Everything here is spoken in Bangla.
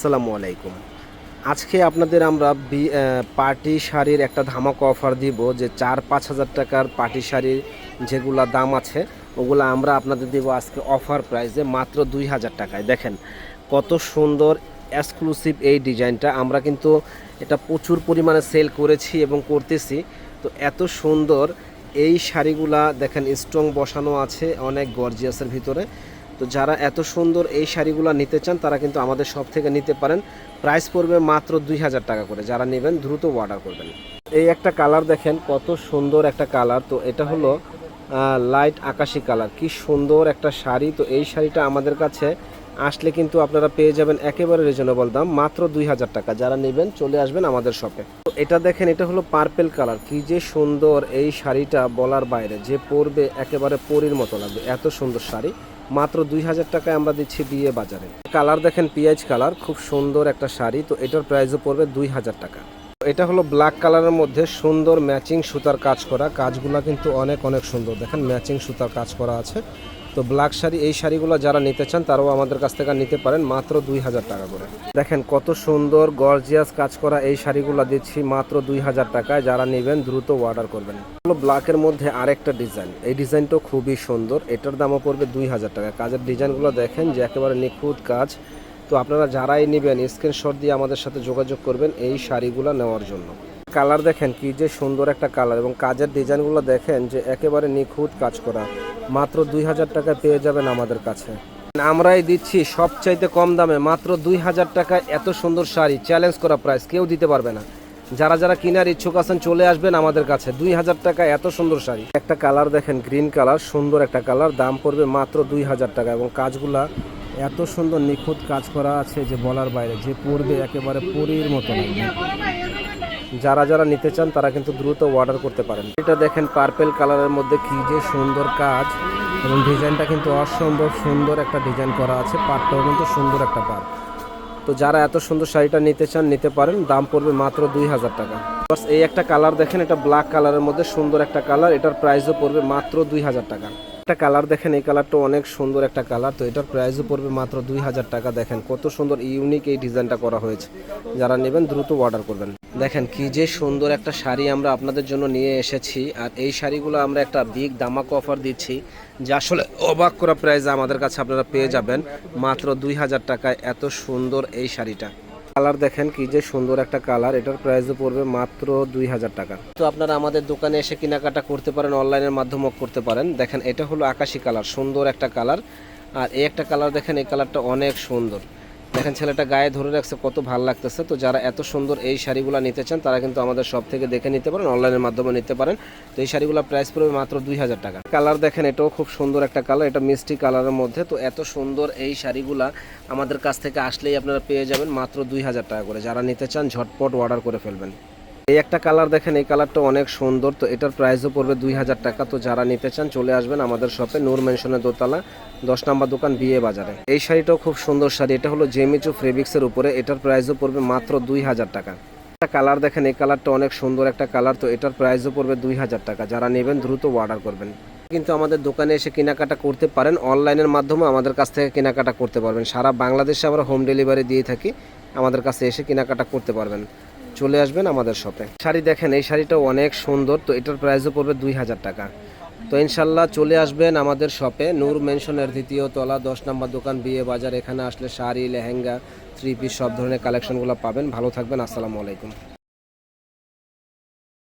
আসসালামু আলাইকুম। আজকে আপনাদের আমরা পার্টি শাড়ির একটা ধামাকা অফার দিব যে চার পাঁচ হাজার টাকার পার্টি শাড়ির যেগুলা দাম আছে, ওগুলো আমরা আপনাদের দেব আজকে অফার প্রাইসে মাত্র দুই হাজার টাকায়। দেখেন কত সুন্দর এক্সক্লুসিভ এই ডিজাইনটা। আমরা কিন্তু এটা প্রচুর পরিমাণে সেল করেছি এবং করতেছি। তো এত সুন্দর এই শাড়িগুলা দেখেন স্ট্রং বসানো আছে অনেক গর্জিয়াসের ভিতরে। তো যারা এত সুন্দর এই শাড়িগুলো নিতে চান, তারা কিন্তু আমাদের সব থেকে নিতে পারেন। প্রাইস পড়বে মাত্র দুই হাজার টাকা করে। যারা নেবেন, দ্রুত অর্ডার করবেন। এই একটা কালার দেখেন, কত সুন্দর একটা কালার তো এটা হলো লাইট আকাশি কালার কি সুন্দর একটা শাড়ি। তো এই শাড়িটা আমাদের কাছে আসলে কিন্তু আপনারা পেয়ে যাবেন একেবারে রিজনেবল দাম, মাত্র দুই হাজার টাকা। যারা নেবেন, চলে আসবেন আমাদের শপে তো এটা দেখেন, এটা হলো পার্পেল কালার কি যে সুন্দর এই শাড়িটা বলার বাইরে। যে পরবে, একেবারে পরির মতো লাগবে। এত সুন্দর শাড়ি। মাত্র দুই হাজার টাকায় আমরা দিচ্ছি বিয়ে বাজারে। কালার দেখেন পিঁয়াজ কালার, খুব সুন্দর একটা শাড়ি, তো এটার প্রাইসও পড়বে দুই হাজার টাকা। এটা হলো ব্ল্যাক কালারের মধ্যে সুন্দর ম্যাচিং সুতার কাজ করা। কাজগুলো কিন্তু অনেক অনেক সুন্দর। দেখেন ম্যাচিং সুতার কাজ করা আছে। তো ব্ল্যাক শাড়ি, এই শাড়িগুলো যারা নিতে চান, তারাও আমাদের কাছ থেকে নিতে পারেন মাত্র দুই হাজার টাকা করে। দেখেন কত সুন্দর গর্জিয়াস কাজ করা এই শাড়িগুলো দিচ্ছি মাত্র দুই হাজার টাকায়। যারা নেবেন, দ্রুত অর্ডার করবেন। হলো ব্ল্যাকের মধ্যে আরেকটা ডিজাইন এই ডিজাইনটাও খুবই সুন্দর। এটার দামও পড়বে দুই হাজার টাকা। কাজের ডিজাইনগুলো দেখেন যে একেবারে নিখুঁত কাজ। তো আপনারা যারাই নেবেন স্ক্রিনশট দিয়ে আমাদের সাথে যোগাযোগ করবেন এই শাড়িগুলো নেওয়ার জন্য। কালার দেখেন কি যে সুন্দর একটা কালার এবং কাজের ডিজাইনগুলো দেখেন যে একেবারে নিখুঁত কাজ করা। মাত্র দুই হাজার টাকায় পেয়ে যাবেন আমাদের কাছে। আমরাই দিচ্ছি সবচাইতে কম দামে, মাত্র দুই হাজার টাকায় এত সুন্দর শাড়ি। চ্যালেঞ্জ করা প্রাইস কেউ দিতে পারবে না। যারা যারা কেনার ইচ্ছুক আছেন, চলে আসবেন আমাদের কাছে। দুই হাজার টাকা এত সুন্দর শাড়ি। একটা কালার দেখেন গ্রিন কালার সুন্দর একটা কালার দাম পড়বে মাত্র দুই হাজার টাকা এবং কাজগুলা এত সুন্দর নিখুঁত কাজ করা আছে যে বলার বাইরে, যে পড়বে একেবারে পরীর মতো যারা যারা নিতে চান তারা কিন্তু দ্রুত অর্ডার করতে পারেন। এটা দেখেন পার্পেল কালারের মধ্যে কি যে সুন্দর কাজ। এবং ডিজাইনটা কিন্তু অসম্ভব সুন্দর একটা ডিজাইন করা আছে পাটটাও কিন্তু সুন্দর একটা পাট তো যারা এত সুন্দর শাড়িটা নিতে চান, নিতে পারেন, দাম পড়বে মাত্র দুই হাজার টাকা। বাস এই একটা কালার দেখেন, এটা ব্ল্যাক কালারের মধ্যে সুন্দর একটা কালার এটার প্রাইসও পড়বে মাত্র দুই হাজার টাকা। একটা কালার দেখেন, এই কালারটা অনেক সুন্দর একটা কালার। তো এটার প্রাইসও পড়বে মাত্র দুই হাজার টাকা। দেখেন, কত সুন্দর ইউনিক এই ডিজাইনটা করা হয়েছে। যারা নেবেন, দ্রুত অর্ডার করবেন। দেখেন, কি যে সুন্দর একটা শাড়ি আমরা আপনাদের জন্য নিয়ে এসেছি। আর এই শাড়িগুলো আমরা একটা বিগ দামাক অফার দিচ্ছি, যা আসলে অবাক করা প্রাইসে আমাদের কাছে আপনারা পেয়ে যাবেন। মাত্র দুই হাজার টাকায় এত সুন্দর এই শাড়িটা। কালার দেখেন কি যে সুন্দর একটা কালার, এটার প্রাইসও পড়বে মাত্র দুই হাজার টাকা। তো আপনারা আমাদের দোকানে এসে কেনাকাটা করতে পারেন অনলাইনের মাধ্যমেও করতে পারেন। দেখেন, এটা হলো আকাশি কালার, সুন্দর একটা কালার। আর এই একটা কালার দেখেন, এই কালারটা অনেক সুন্দর। দেখেন, ছেলেটা গায়ে ধরে রাখছে, কত ভালো লাগতেছে। তো যারা এত সুন্দর এই শাড়িগুলো নিতে চান, তারা কিন্তু আমাদের সব থেকে দেখে নিতে পারেন অনলাইনের মাধ্যমে নিতে পারেন। তো এই শাড়িগুলো প্রাইস পড়বে মাত্র দুই হাজার টাকা। কালার দেখেন, এটাও খুব সুন্দর একটা কালার, এটা মিষ্টি কালারের মধ্যে। তো এত সুন্দর এই শাড়িগুলা আমাদের কাছ থেকে আসলেই আপনারা পেয়ে যাবেন মাত্র দুই হাজার টাকা করে। যারা নিতে চান, ঝটপট অর্ডার করে ফেলবেন। এই একটা কালার দেখেন, এই কালারটা অনেক সুন্দর। তো এটার প্রাইসও পড়বে দুই হাজার টাকা। তো যারা নিতে চান, চলে আসবেন আমাদের শপে, নূর মেনশনের দোতলা, দশ নম্বর দোকান, বিয়ে বাজারে। এই শাড়িটাও খুব সুন্দর শাড়ি। এটা হলো জেমিচু ফেব্রিক্সের উপরে। এটার প্রাইসও পড়বে মাত্র দুই হাজার টাকা। একটা কালার দেখেন, এই কালারটা অনেক সুন্দর একটা কালার। তো এটার প্রাইসও পড়বে দুই হাজার টাকা। যারা নেবেন, দ্রুত অর্ডার করবেন। কিন্তু আমাদের দোকানে এসে কেনাকাটা করতে পারেন। অনলাইনের মাধ্যমে আমাদের কাছ থেকে কেনাকাটা করতে পারবেন। সারা বাংলাদেশে আমরা হোম ডেলিভারি দিয়ে থাকি। আমাদের কাছে এসে কেনাকাটা করতে পারবেন। চলে আসবেন আমাদের শপে শাড়ি দেখেন, এই শাড়িটা অনেক সুন্দর, তো এটার প্রাইসও পড়বে দুই হাজার টাকা। তো ইনশাল্লাহ চলে আসবেন আমাদের শপে নূর মেনশনের দ্বিতীয় তলা, দশ নম্বর দোকান, বিয়ে বাজার, এখানে আসলে শাড়ি, লেহেঙ্গা থ্রি পিস সব ধরনের কালেকশনগুলো পাবেন। ভালো থাকবেন, আসসালামু আলাইকুম।